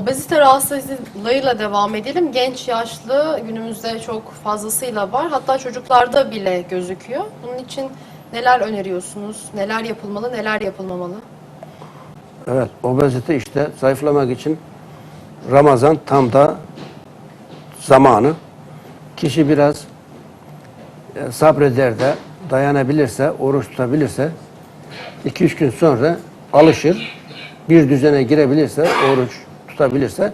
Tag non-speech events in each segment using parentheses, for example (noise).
Obezite rahatsızlığıyla devam edelim. Genç, yaşlı günümüzde çok fazlasıyla var. Hatta çocuklarda bile gözüküyor. Bunun için neler öneriyorsunuz? Neler yapılmalı, neler yapılmamalı? Evet, obezite işte zayıflamak için Ramazan tam da zamanı. Kişi biraz e, sabreder de dayanabilirse, oruç tutabilirse 2-3 gün sonra alışır. Bir düzene girebilirse, oruç tutabilirse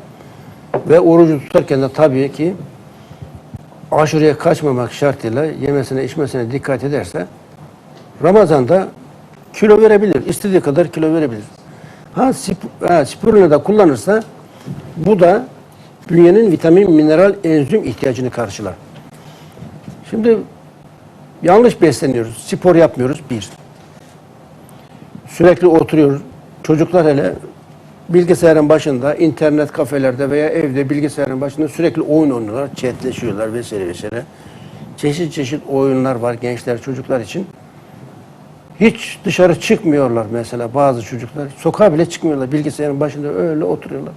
ve orucu tutarken de tabii ki aşırıya kaçmamak şartıyla yemesine içmesine dikkat ederse Ramazan'da kilo verebilir. istediği kadar kilo verebilir. Ha, sp ha spirulina da kullanırsa bu da bünyenin vitamin, mineral, enzim ihtiyacını karşılar. Şimdi yanlış besleniyoruz. Spor yapmıyoruz bir. Sürekli oturuyoruz. Çocuklar hele bilgisayarın başında, internet kafelerde veya evde bilgisayarın başında sürekli oyun oynuyorlar, chatleşiyorlar vesaire vesaire. Çeşit çeşit oyunlar var gençler, çocuklar için. Hiç dışarı çıkmıyorlar mesela bazı çocuklar. Sokağa bile çıkmıyorlar. Bilgisayarın başında öyle oturuyorlar.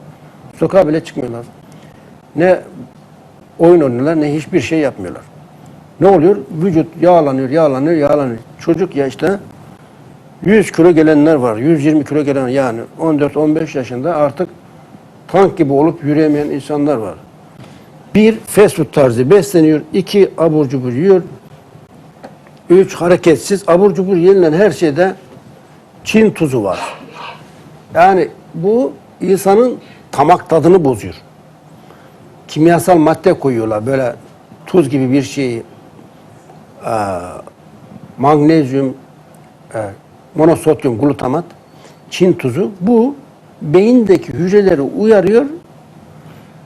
Sokağa bile çıkmıyorlar. Ne oyun oynuyorlar ne hiçbir şey yapmıyorlar. Ne oluyor? Vücut yağlanıyor, yağlanıyor, yağlanıyor. Çocuk yaşta 100 kilo gelenler var. 120 kilo gelen yani 14-15 yaşında artık tank gibi olup yürüyemeyen insanlar var. Bir, fast food tarzı besleniyor. iki abur cubur yiyor. Üç, hareketsiz. Abur cubur yenilen her şeyde Çin tuzu var. Yani bu insanın tamak tadını bozuyor. Kimyasal madde koyuyorlar. Böyle tuz gibi bir şeyi eee, magnezyum, eee, monosodyum glutamat, Çin tuzu. Bu beyindeki hücreleri uyarıyor.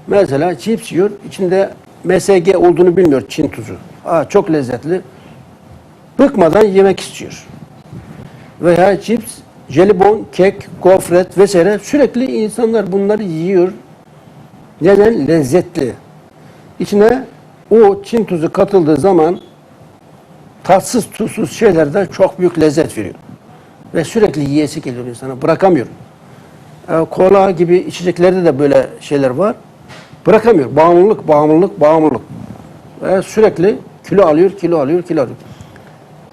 Mesela cips yiyor. içinde MSG olduğunu bilmiyor Çin tuzu. Aa, çok lezzetli. Bıkmadan yemek istiyor. Veya cips, jelibon, kek, gofret vesaire sürekli insanlar bunları yiyor. Neden? Lezzetli. İçine o Çin tuzu katıldığı zaman tatsız tuzsuz şeylerden çok büyük lezzet veriyor. Ve sürekli yiyesi geliyor insana. Bırakamıyor. E, kola gibi içeceklerde de böyle şeyler var. Bırakamıyor. Bağımlılık, bağımlılık, bağımlılık. Ve sürekli kilo alıyor, kilo alıyor, kilo alıyor.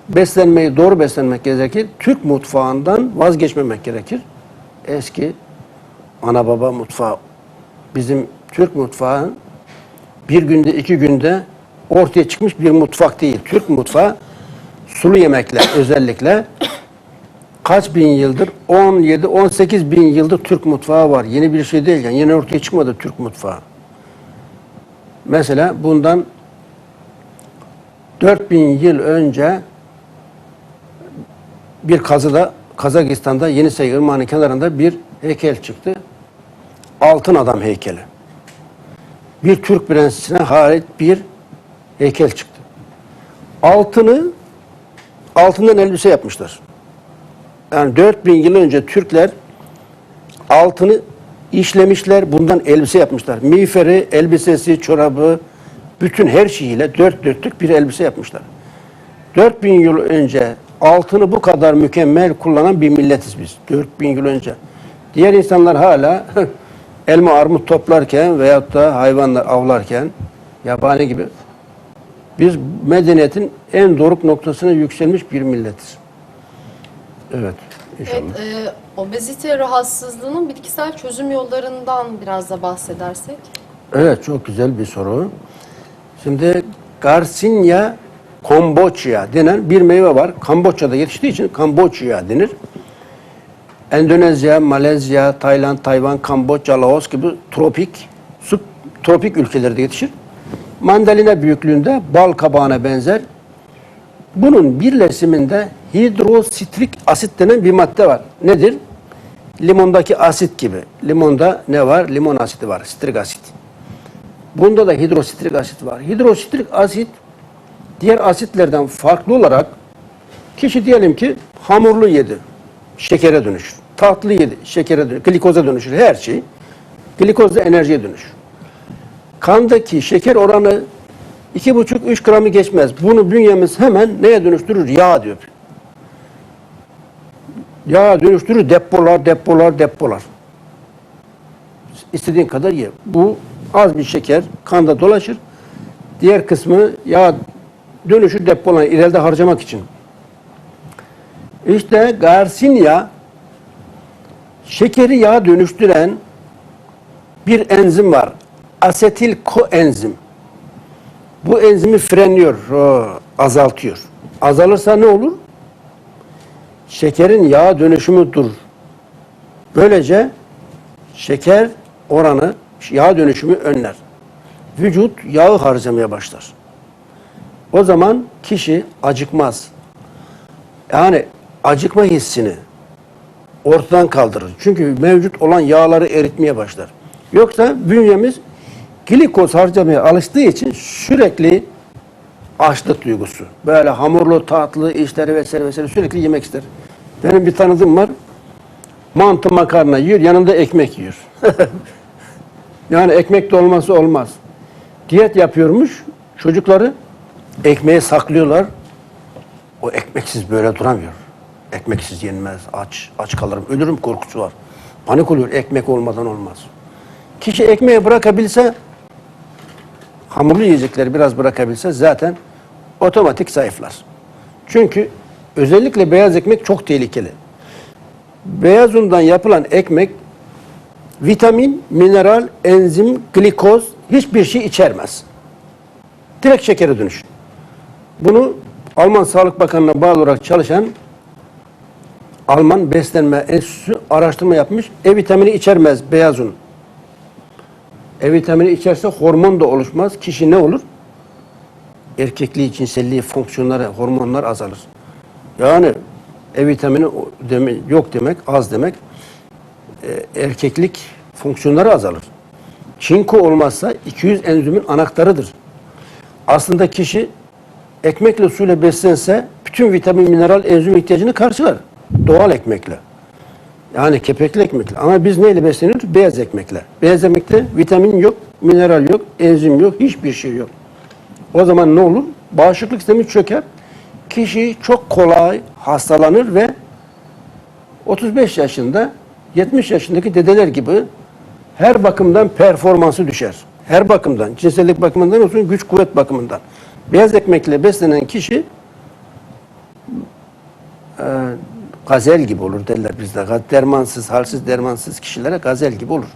Beslenmeyi doğru beslenmek gerekir. Türk mutfağından vazgeçmemek gerekir. Eski ana baba mutfağı bizim Türk mutfağı bir günde iki günde ortaya çıkmış bir mutfak değil. Türk mutfağı sulu yemekler özellikle kaç bin yıldır 17 18 bin yıldır Türk mutfağı var. Yeni bir şey değil yani yeni ortaya çıkmadı Türk mutfağı. Mesela bundan 4000 yıl önce bir kazıda Kazakistan'da Yenisey Irmağı'nın kenarında bir heykel çıktı. Altın adam heykeli. Bir Türk prensesine ait bir heykel çıktı. Altını altından elbise yapmışlar. Yani 4000 yıl önce Türkler altını işlemişler, bundan elbise yapmışlar. Miğferi, elbisesi, çorabı, bütün her şeyiyle dört dörtlük bir elbise yapmışlar. 4000 yıl önce altını bu kadar mükemmel kullanan bir milletiz biz. 4000 yıl önce. Diğer insanlar hala (laughs) elma armut toplarken veyahut da hayvanlar avlarken yabani gibi biz medeniyetin en doruk noktasına yükselmiş bir milletiz. Evet. inşallah. Evet, e, obezite rahatsızlığının bitkisel çözüm yollarından biraz da bahsedersek. Evet çok güzel bir soru. Şimdi Garcinia komboçya denen bir meyve var. Kamboçya'da yetiştiği için kamboçya denir. Endonezya, Malezya, Tayland, Tayvan, Kamboçya, Laos gibi tropik, subtropik ülkelerde yetişir. Mandalina büyüklüğünde bal kabağına benzer. Bunun birleşiminde hidrositrik asit denen bir madde var. Nedir? Limondaki asit gibi. Limonda ne var? Limon asidi var, sitrik asit. Bunda da hidrositrik asit var. Hidrositrik asit diğer asitlerden farklı olarak kişi diyelim ki hamurlu yedi, şekere dönüşür. Tatlı yedi, şekere dönüşür, glikoza dönüşür her şey. Glikoz da enerjiye dönüşür. Kandaki şeker oranı 2,5-3 gramı geçmez. Bunu bünyemiz hemen neye dönüştürür? Yağ diyor. Yağ dönüştürür depolar, depolar, depolar. istediğin kadar ye. Bu az bir şeker kanda dolaşır. Diğer kısmını yağ dönüşü depolan ileride harcamak için. İşte Garcinia şekeri yağa dönüştüren bir enzim var. Asetil koenzim. Bu enzimi frenliyor, azaltıyor. Azalırsa ne olur? Şekerin yağa dönüşümü durur. Böylece şeker oranı, yağ dönüşümü önler. Vücut yağı harcamaya başlar. O zaman kişi acıkmaz. Yani acıkma hissini ortadan kaldırır. Çünkü mevcut olan yağları eritmeye başlar. Yoksa bünyemiz glikoz harcamaya alıştığı için sürekli açlık duygusu. Böyle hamurlu, tatlı işleri vesaire vesaire sürekli yemek ister. Benim bir tanıdığım var. Mantı makarna yiyor, yanında ekmek yiyor. (laughs) yani ekmek de olması olmaz. Diyet yapıyormuş, çocukları ekmeği saklıyorlar. O ekmeksiz böyle duramıyor. Ekmeksiz yenmez, aç, aç kalırım, ölürüm korkusu var. Panik oluyor, ekmek olmadan olmaz. Kişi ekmeği bırakabilse, hamurlu yiyecekleri biraz bırakabilse zaten otomatik zayıflar. Çünkü özellikle beyaz ekmek çok tehlikeli. Beyaz undan yapılan ekmek vitamin, mineral, enzim, glikoz hiçbir şey içermez. Direkt şekere dönüşür. Bunu Alman Sağlık Bakanlığı'na bağlı olarak çalışan Alman Beslenme Enstitüsü araştırma yapmış. E vitamini içermez beyaz un. E vitamini içerse hormon da oluşmaz. Kişi ne olur? Erkekliği, cinselliği, fonksiyonları, hormonlar azalır. Yani E vitamini yok demek, az demek. E, erkeklik fonksiyonları azalır. Çinko olmazsa 200 enzimin anahtarıdır. Aslında kişi ekmekle suyla beslense bütün vitamin, mineral, enzim ihtiyacını karşılar. Doğal ekmekle. Yani kepekli ekmekle. Ama biz neyle besleniyoruz? Beyaz ekmekle. Beyaz ekmekte vitamin yok, mineral yok, enzim yok, hiçbir şey yok. O zaman ne olur? Bağışıklık sistemi çöker. Kişi çok kolay hastalanır ve 35 yaşında 70 yaşındaki dedeler gibi her bakımdan performansı düşer. Her bakımdan, cinsellik bakımından olsun, güç kuvvet bakımından. Beyaz ekmekle beslenen kişi e, gazel gibi olur derler bizde. Dermansız, halsiz, dermansız kişilere gazel gibi olur.